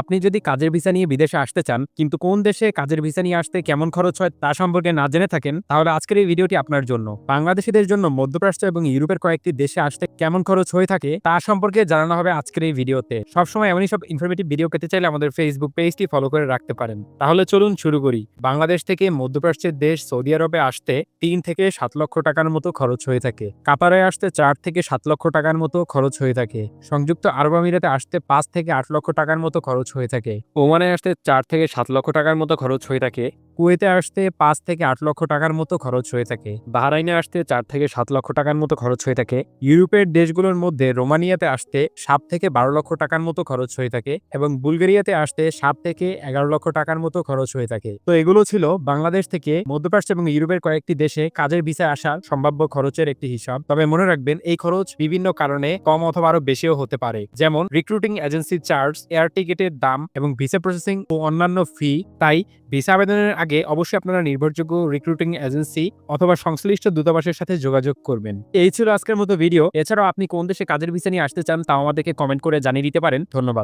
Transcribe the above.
আপনি যদি কাজের ভিসা নিয়ে বিদেশে আসতে চান, কিন্তু কোন দেশে কাজের ভিসা নিয়ে আসতে কেমন খরচ হয় তা সম্পর্কে না জেনে থাকেন, তাহলে আজকের এই ভিডিওটি আপনার জন্য। বাংলাদেশিদের জন্য মধ্যপ্রাচ্য এবং ইউরোপের কয়েকটি দেশে আসতে কেমন খরচ হয়ে থাকে, তা সম্পর্কে জানানো হবে আজকের এই ভিডিওতে। সবসময় এমনই সব ইনফরমেটিভ ভিডিও পেতে চাইলে আমাদের ফেসবুক পেজটি ফলো করে রাখতে পারেন। তাহলে চলুন শুরু করি। বাংলাদেশ থেকে মধ্যপ্রাচ্যের দেশ সৌদি আরবে আসতে তিন থেকে সাত লক্ষ টাকার মতো খরচ হয়ে থাকে। কাতারে আসতে চার থেকে সাত লক্ষ টাকার মতো খরচ হয়ে থাকে। সংযুক্ত আরব আমিরাতে আসতে পাঁচ থেকে আট লক্ষ টাকার মতো খরচ হয়ে থাকে। ওমানে আসতে চার থেকে সাত লক্ষ টাকার মতো খরচ হয়ে থাকে। কুয়েতে আসতে পাঁচ থেকে আট লক্ষ টাকার মতো খরচ হয়ে থাকে। বাহরাইনে আসতে চার থেকে সাত লক্ষ টাকার মতো খরচ হয়ে থাকে। ইউরোপের দেশগুলোর মধ্যে রোমানিয়াতে আসতে সাত থেকে বারো লক্ষ টাকার মতো খরচ হয়ে থাকে এবং বুলগেরিয়াতে আসতে সাত থেকে এগারো লক্ষ টাকার মতো খরচ হয়ে থাকে। তো এগুলো ছিল বাংলাদেশ থেকে মধ্যপ্রাচ্য এবং ইউরোপের কয়েকটি দেশে কাজের ভিসায় আসার সম্ভাব্য খরচের একটি হিসাব। তবে মনে রাখবেন এই খরচ বিভিন্ন কারণে কম অথবা আরও বেশিও হতে পারে। যেমন রিক্রুটিং এজেন্সি চার্জ এয়ার টিকেটের দাম এবং ভিসা প্রসেসিং ও অন্যান্য ফি, তাই ভিসা আবেদনের আগে অবশ্যই আপনারা নির্ভরযোগ্য রিক্রুটিং এজেন্সি অথবা সংশ্লিষ্ট দূতাবাসের সাথে যোগাযোগ করবেন। এই ছিল আজকের মতো ভিডিও। এছাড়াও আপনি কোন দেশে কাজের ভিসা নিয়ে আসতে চান, তাও আমাদেরকে কমেন্ট করে জানিয়ে দিতে পারেন। ধন্যবাদ।